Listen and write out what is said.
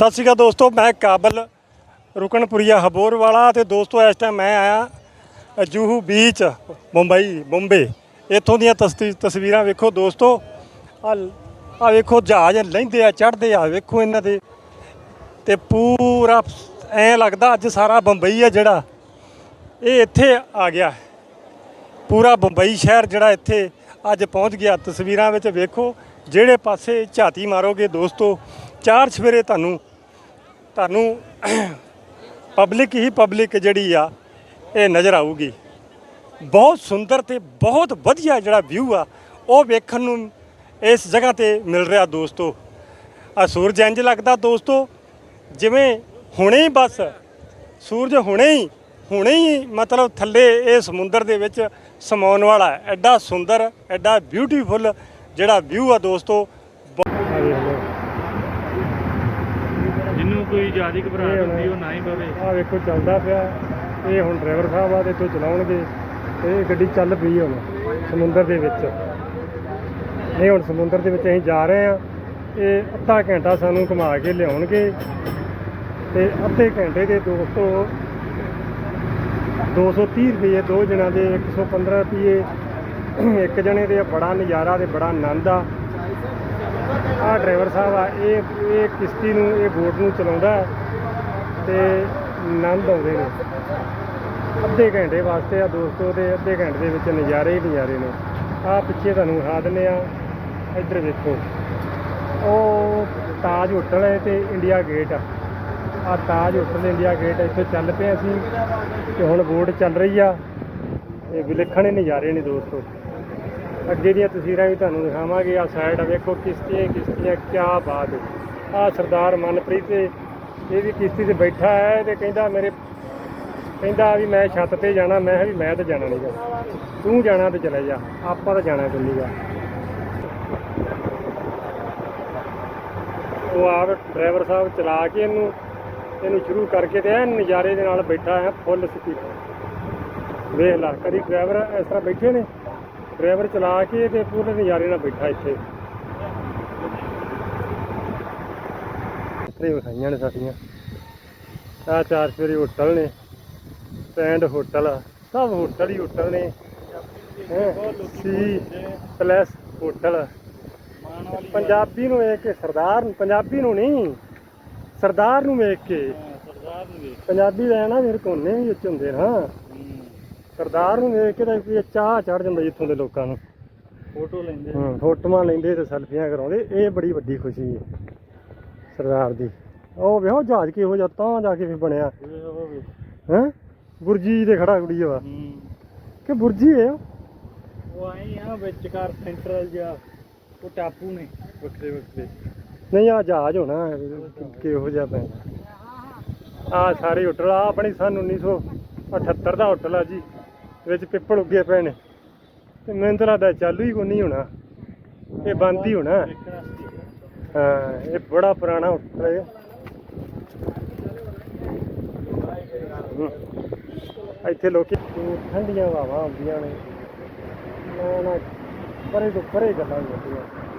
ਸਤਿ ਸ਼੍ਰੀ ਅਕਾਲ ਦੋਸਤੋ, ਮੈਂ ਕਾਬਲ ਰੁਕਨਪੁਰੀਆ ਹਬੋਰ ਵਾਲਾ ਤੇ ਦੋਸਤੋ, ਇਸ ਟਾਈਮ ਮੈਂ ਆਇਆ ਜੂਹੂ ਬੀਚ ਮੁੰਬਈ ਬੰਬੇ ਇੱਥੋਂ ਦੀਆਂ ਤਸਤੀ- ਤਸਵੀਰਾਂ ਵੇਖੋ ਦੋਸਤੋ। ਆ ਆ ਵੇਖੋ ਜਹਾਜ਼ ਲੈਂਦੇ ਆ, ਚੜ੍ਹਦੇ ਆ, ਵੇਖੋ ਇਹਨਾਂ ਦੇ। ਤੇ ਪੂਰਾ ਐ ਲੱਗਦਾ ਅੱਜ ਸਾਰਾ ਬੰਬਈ ਆ ਜਿਹੜਾ। ਇਹ ਇੱਥੇ ਆ ਗਿਆ। ਪੂਰਾ ਬੰਬਈ ਸ਼ਹਿਰ ਜਿਹੜਾ ਇੱਥੇ ਅੱਜ ਪਹੁੰਚ ਗਿਆ। ਤਸਵੀਰਾਂ ਵਿੱਚ ਵੇਖੋ, ਜਿਹੜੇ ਪਾਸੇ ਝਾਤੀ ਮਾਰੋਗੇ ਦੋਸਤੋ, ਚਾਰ ਸਵੇਰੇ ਤੁਹਾਨੂੰ ਤੁਹਾਨੂੰ ਪਬਲਿਕ ਹੀ ਪਬਲਿਕ ਜਿਹੜੀ ਆ, ਇਹ ਨਜ਼ਰ ਆਊਗੀ। ਬਹੁਤ ਸੁੰਦਰ ਤੇ ਬਹੁਤ ਵਧੀਆ ਜਿਹੜਾ ਵਿਊ ਆ, ਉਹ ਵੇਖਣ ਨੂੰ ਇਸ ਜਗ੍ਹਾ ਤੇ ਮਿਲ ਰਿਹਾ ਦੋਸਤੋ। ਆ ਸੂਰਜ ਇੰਜ ਲੱਗਦਾ ਦੋਸਤੋ, ਜਿਵੇਂ ਹੁਣੇ ਹੀ ਬਸ, ਸੂਰਜ ਹੁਣੇ ਹੀ ਹੁਣੇ ਹੀ ਮਤਲਬ ਥੱਲੇ ਇਹ ਸਮੁੰਦਰ ਦੇ ਵਿੱਚ ਸਮਾਉਣ ਵਾਲਾ ਐਡਾ ਸੁੰਦਰ, ਐਡਾ ਬਿਊਟੀਫੁਲ ਜਿਹੜਾ ਵਿਊ ਆ ਦੋਸਤੋ ਕੋਈ ਜ਼ਿਆਦਾ ਘਬਰਾਹਟ ਹੁੰਦੀ ਉਹ ਨਾ ਹੀ ਪਵੇ। ਆ ਵੇਖੋ ਚੱਲਦਾ ਪਿਆ। ਇਹ ਹੁਣ ਡਰਾਈਵਰ ਸਾਹਿਬ ਆ ਤੇ ਇੱਥੋਂ ਚਲਾਉਣਗੇ। ਇਹ ਗੱਡੀ ਚੱਲ ਪਈ ਹੁਣ ਸਮੁੰਦਰ ਦੇ ਵਿੱਚ। ਇਹ ਹੁਣ ਸਮੁੰਦਰ ਦੇ ਵਿੱਚ ਅਸੀਂ ਜਾ ਰਹੇ ਆ। ਇਹ ਅੱਧਾ ਘੰਟਾ ਸਾਨੂੰ ਘੁਮਾ ਕੇ ਲਿਆਉਣਗੇ। ਤੇ ਅੱਧੇ ਘੰਟੇ ਦੇ ਦੋਸਤੋ 230 ਰੁਪਏ ਦੋ ਜਣਾਂ ਦੇ 115 ਰੁਪਏ। ਇੱਕ ਜਣੇ ਦੇ ਬੜਾ ਨਜ਼ਾਰਾ ਤੇ ਬੜਾ ਆਨੰਦ ਆ। ਆ ਡਰਾਈਵਰ ਸਾਹਿਬ ਆ, ਇਹ ਇਹ ਕਿਸ਼ਤੀ ਨੂੰ, ਇਹ ਬੋਟ ਨੂੰ ਚਲਾਉਂਦਾ ਹੈ ਤੇ ਆਨੰਦ ਆਉਂਦੇ ਨੇ। ਅੱਧੇ ਘੰਟੇ ਵਾਸਤੇ ਆ ਦੋਸਤੋ ਤੇ ਅੱਧੇ ਘੰਟੇ ਦੇ ਵਿੱਚ ਨਜ਼ਾਰੇ ਹੀ ਨਜ਼ਾਰੇ ਨੇ। ਆ ਪਿੱਛੇ ਤੁਹਾਨੂੰ ਵਿਖਾ ਦਿੰਦੇ ਆ ਇੱਧਰ ਵੇਖੋ। ਉਹ ਤਾਜ ਹੋਟਲ ਹੈ ਤੇ ਇੰਡੀਆ ਗੇਟ ਆ। ਆ ਤਾਜ ਹੋਟਲ ਇੰਡੀਆ ਗੇਟ ਇੱਥੇ ਚੱਲ ਪਏ ਅਸੀਂ ਤੇ ਹੁਣ ਬੋਟ ਚੱਲ ਰਹੀ ਆ। ਇਹ ਵਿਲੱਖਣ ਨਜ਼ਾਰੇ ਨੇ ਦੋਸਤੋ। ਅੱਗੇ ਦੀਆਂ ਤਸਵੀਰਾਂ ਵੀ ਤੁਹਾਨੂੰ ਦਿਖਾਵਾਂਗੇ। ਆ ਸਾਈਡ ਵੇਖੋ ਕਿਸ਼ਤੀਆਂ ਕਿਸ਼ਤੀਆਂ ਕੀ ਬਾਤ। ਹੈ ਆ ਸਰਦਾਰ ਮਨਪ੍ਰੀਤ ਇਹ ਵੀ ਕਿਸ਼ਤੀ ਤੇ ਬੈਠਾ ਹੈ ਤੇ ਕਹਿੰਦਾ ਮੇਰੇ, ਕਹਿੰਦਾ ਵੀ ਮੈਂ ਛੱਤ ਤੇ ਜਾਣਾ। ਮੈਂ ਵੀ ਮੈਂ ਤਾਂ ਜਾਣਾ ਨਹੀਂ ਨਹੀਂਗਾ ਤੂੰ ਜਾਣਾ ਤੇ ਚਲੇ ਜਾ। ਆਪਾਂ ਤਾਂ ਜਾਣਾ ਕੋਈ ਨਹੀਂਗਾ ਉਹ ਆਪ ਡਰਾਈਵਰ ਸਾਹਿਬ ਚਲਾ ਕੇ ਇਹਨੂੰ ਇਹਨੂੰ ਸ਼ੁਰੂ ਕਰਕੇ ਤੇ ਐਨ ਨਜ਼ਾਰੇ ਦੇ ਨਾਲ ਬੈਠਾ ਹੈ, ਫੁੱਲ ਸਪੀਡ। ਵੇਖ ਲਾ, ਕਦੀ ਡਰਾਈਵਰ ਇਸ ਤਰ੍ਹਾਂ ਬੈਠੇ ਨੇ? ਡਰਾਈਵਰ ਚਲਾ ਕੇ ਤੇ ਪੂਰੇ ਨਜ਼ਾਰੇ ਨਾਲ ਬੈਠਾ ਇੱਥੇ। ਇਹ ਵਿਖਾਈਆਂ ਨੇ ਸਾਡੀਆਂ। ਆ ਚਾਰ ਸਵੇਰੇ ਹੋਟਲ ਨੇ ਸਟੈਂਡ ਹੋਟਲ ਆ, ਸਭ ਹੋਟਲ ਹੀ ਹੋਟਲ ਨੇ। ਸੀ ਪਲੱਸ ਹੋਟਲ। ਪੰਜਾਬੀ ਨੂੰ ਵੇਖ ਕੇ ਸਰਦਾਰ ਪੰਜਾਬੀ ਨੂੰ ਨਹੀਂ ਸਰਦਾਰ ਨੂੰ ਵੇਖ ਕੇ। ਸਰਦਾਰ ਨੂੰ ਵੀ ਪੰਜਾਬੀ ਦਾ ਨਾ ਮੇਰੇ ਕੋਨੇ ਵੀ ਵਿੱਚ ਹੁੰਦੇ ਨਾ ਸਰਦਾਰ ਨੂੰ ਵੇਖ ਕੇ ਤਾਂ ਕੋਈ ਚਾਹ ਚੜ ਜਾਂਦਾ ਇੱਥੋਂ ਦੇ ਲੋਕਾਂ ਨੂੰ। ਫੋਟੋ ਲੈਂਦੇ ਹਾਂ ਫੋਟੋਆਂ ਲੈਂਦੇ ਤੇ ਸੈਲਫੀਆਂ ਕਰਾਉਂਦੇ ਇਹ ਬੜੀ ਵੱਡੀ ਖੁਸ਼ੀ ਹੈ ਸਰਦਾਰ ਦੀ। ਉਹ ਵੇਖੋ ਜਹਾਜ਼ ਕਿਹੋ ਜਿਹਾ ਤਾਂ ਜਾ ਕੇ ਵੀ ਬਣਿਆ। ਵੀ ਹੈ? ਗੁਰਜੀ ਦੇ ਖੜਾ ਕੁੜੀ ਵਾ। ਕਿ ਬੁਰਜੀ ਹੈ ਉਹ? ਆਈ ਆ ਵਿਚਕਾਰ ਸੈਂਟਰਲ ਜਿਹਾ ਉਹ ਟਾਪੂ ਨੇ ਵੱਖਰੇ ਵੱਖਰੇ। ਨਹੀਂ ਆ ਜਹਾਜ਼ ਹੋਣਾ ਕਿਹੋ ਜਿਹਾ ਪੈਂਦਾ ਆ ਸਾਰੇ ਹੋਟਲ ਆ ਆਪਣੀ ਸਨ 1978 ਦਾ ਹੋਟਲ ਆ ਜੀ। ਵਿੱਚ ਪਿੱਪਲ ਉੱਗੇ ਪਏ ਨੇ। ਤੇ ਮੈਨੂੰ ਤਾਂ ਚਾਲੂ ਹੀ ਕੋਈ ਨਹੀਂ ਹੋਣਾ। ਇਹ ਬੰਦ ਹੀ ਹੋਣਾ। ਹਾਂ, ਇਹ ਬੜਾ ਪੁਰਾਣਾ ਹੋਟਲ ਹੈ। ਹਮ। ਇੱਥੇ ਲੋਕੀ ਠੰਡੀਆਂ ਹਵਾਵਾਂ ਆਉਂਦੀਆਂ ਨੇ। ਨਾ ਨਾ ਪਰੇ ਤੋਂ ਪਰੇ ਗੱਲਾਂ ਹੁੰਦੀਆਂ